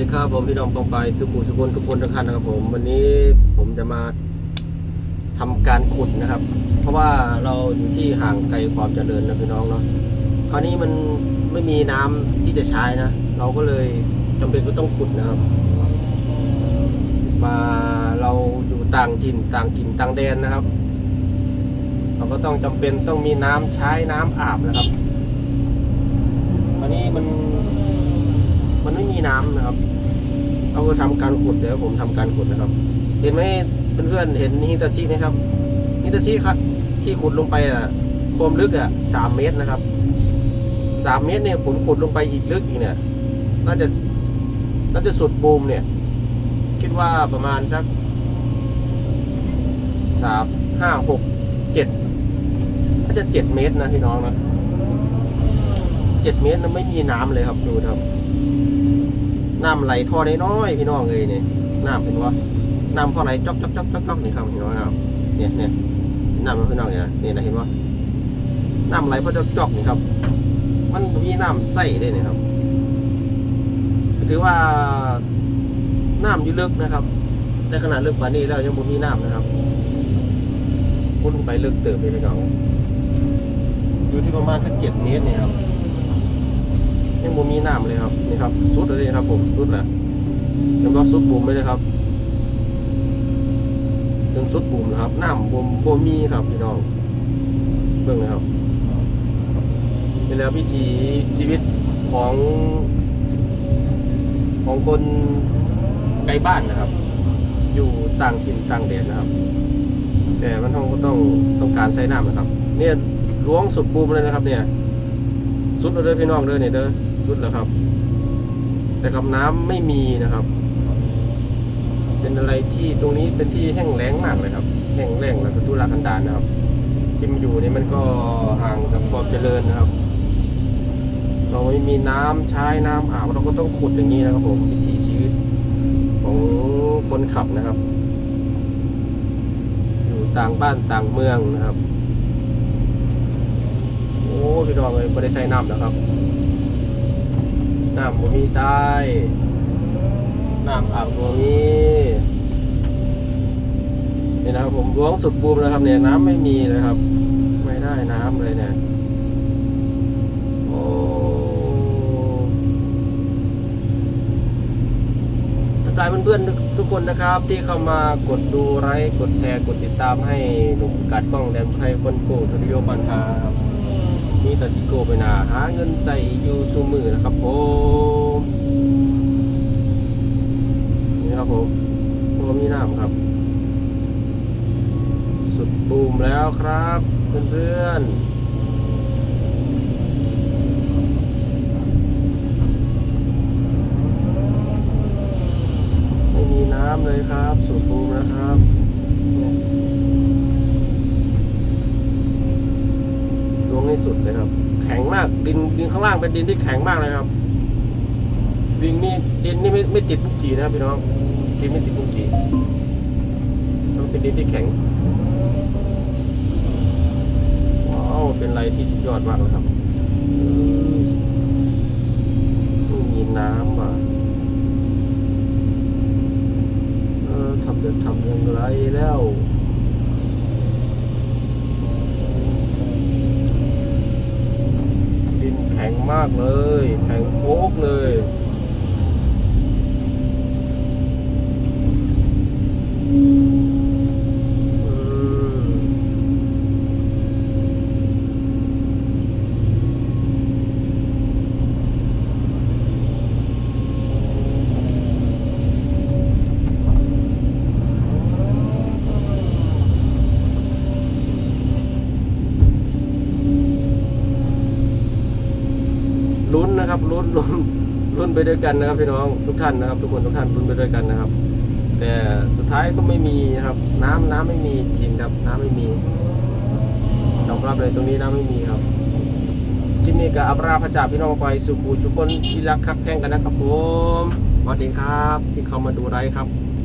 ดีครับผมพี่น้องปองไปสุขุสุคนทุกคนทุกท่านนะครับผม วันนี้ผมจะมาทำการขุดนะครับ เพราะว่าเราอยู่ที่ห่างไกลความเจริญนะพี่น้องเนาะคราวนี้มันไม่มีน้ำที่จะใช้นะ เราก็เลยจำเป็นก็ต้องขุดนะครับ มาเราอยู่ต่างถิ่นต่างถิ่นต่างแดนนะครับ เราก็ต้องจำเป็นต้องมีน้ำใช้น้ำอาบนะครับอันนี้มัน น้ำนะครับเราก็ทำการขุดเดี๋ยวผมทำการขุดนะครับ เห็นไหมเพื่อนๆเห็นฮิตาซิไหมครับฮิตาซิครับที่ขุดลงไปอะความลึกอะสามเมตรนะครับสามเมตรเนี่ยผมขุดลงไปอีกลึกอีกเนี่ยน่าจะน่าจะสุดบูมเนี่ย คิดว่าประมาณสักสามห้าหกเจ็ดน่าจะเจ็ดเมตรนะพี่น้องนะเจ็ดเมตรนะไม่มีน้ำเลยครับดูครับ น้ำไหลท่อน้อยๆพี่น้องเลยเนี่ยน้ำเป็นว่าน้ำท่อไหลจอกจอกจอกจอกจอกนี่ครับพี่น้องนะครับเนี่ยเนี่ยน้ำพี่น้องเนี่ยนี่นะเห็นว่าน้ำไหลพราะจ๊อกจอกนี่ครับ มันมีน้ำใส่ได้เนี่ยครับ ถือว่าน้ำอยู่ลึกนะครับในขนาดลึกกว่านี้แล้วยังบ่มีน้ำนะครับพุ่นไปลึกเติบเลยพี่น้องอยู่ที่ประมาณสักเจ็ดเมตรเนี่ยครับ ยังบ่มีน้ำเลยครับนี่ครับสุดเลยครับผมสุดแหล้วยังก็สุดบุ่มไปเลยครับจนสุดบุ่มนะครับน้ำบ่มบ่มีครับพี่น้องเบิ่งนะครับเป็นแล้ววิถีชีวิตของของคนไกลบ้านนะครับ อยู่ต่างถิ่นต่างแดนนะครับ แต่มันต้องก็ต้องต้องการใช้น้ำนะครับ เนี่ยล้วงสุดบูมเลยนะครับเนี่ย สุดแล้วเด้อพี่น้องเด้อเนี่ยเด้อ สุดแล้วครับ แต่กับน้ำไม่มีนะครับ เป็นอะไรที่ตรงนี้เป็นที่แห้งแล้งมากเลยครับ แห้งแล้งแล้วก็ทุรกันดารนะครับ ที่มาอยู่นี่มันก็ห่างกับความเจริญนะครับ เราไม่มีน้ำใช้น้ำอาบเราก็ต้องขุดอย่างนี้นะครับผมวิถีชีวิตของคนขับนะครับ อยู่ต่างบ้านต่างเมืองนะครับโอ้พี่น้องเลยไม่ได้ใส่น้ำนะครับ น้ำบ่มีทรายน้ำอาบบ่มีนี่นะครับผมล้วงสุดบูมนะครับเนี่ยน้ำไม่มีเลยครับ ไม่ได้น้ำเลยเนี่ยโอ้ทักทายเพื่อนๆทุกคนนะครับ ที่เข้ามากดดูไลค์กดแชร์กดติดตามให้หนุ่มกัดกล้องแดนไทยคนโกสตูดิโอบันทาครับ มีแต่สิโกไปนาหาเงินใส่อยู่สูมือนะครับผมนี่ครับผมผมมีน้ำครับ สุดบูมแล้วครับเพื่อนๆไม่มีน้ำเลยครับสุดบูมนะครับ ลง ให้สุดเลยครับ แข็งมากดินดินข้างล่างเป็นดินที่แข็งมากเลยครับดินนี่ดินนี่ไม่ไม่ติดบุกจีนะครับพี่น้องดินไม่ติดบุกจีต้องเป็นดินที่แข็งว้าวเป็นอะไรที่สุดยอดมากเลยครับมีน้ำว่ะเออทำจะทำอย่างไรแล้ว ข็งมากเลย แข็งโป๊กเลยอืมลุ้ นะครับลุ้นลุ้นลุ้นไปด้วยกันนะครับพี่น้องทุกท่านนะครับ ทุกคนทุกท่านลุ้นไปด้วยกันนะครับ แต่สุดท้ายก็ไม่มีนะครับ น้ำน้ำไม่มีจริงครับน้ำไม่มียอมรับเลยตรงนี้น้ำไม่มีครับคลิปนี้กับอับราพระจ่าพี่น้องไปสุขุสุคนที่รักครับแข่งกันนะครับผมสวัสดีครับ ที่เข้ามาดูไลฟ์ครับ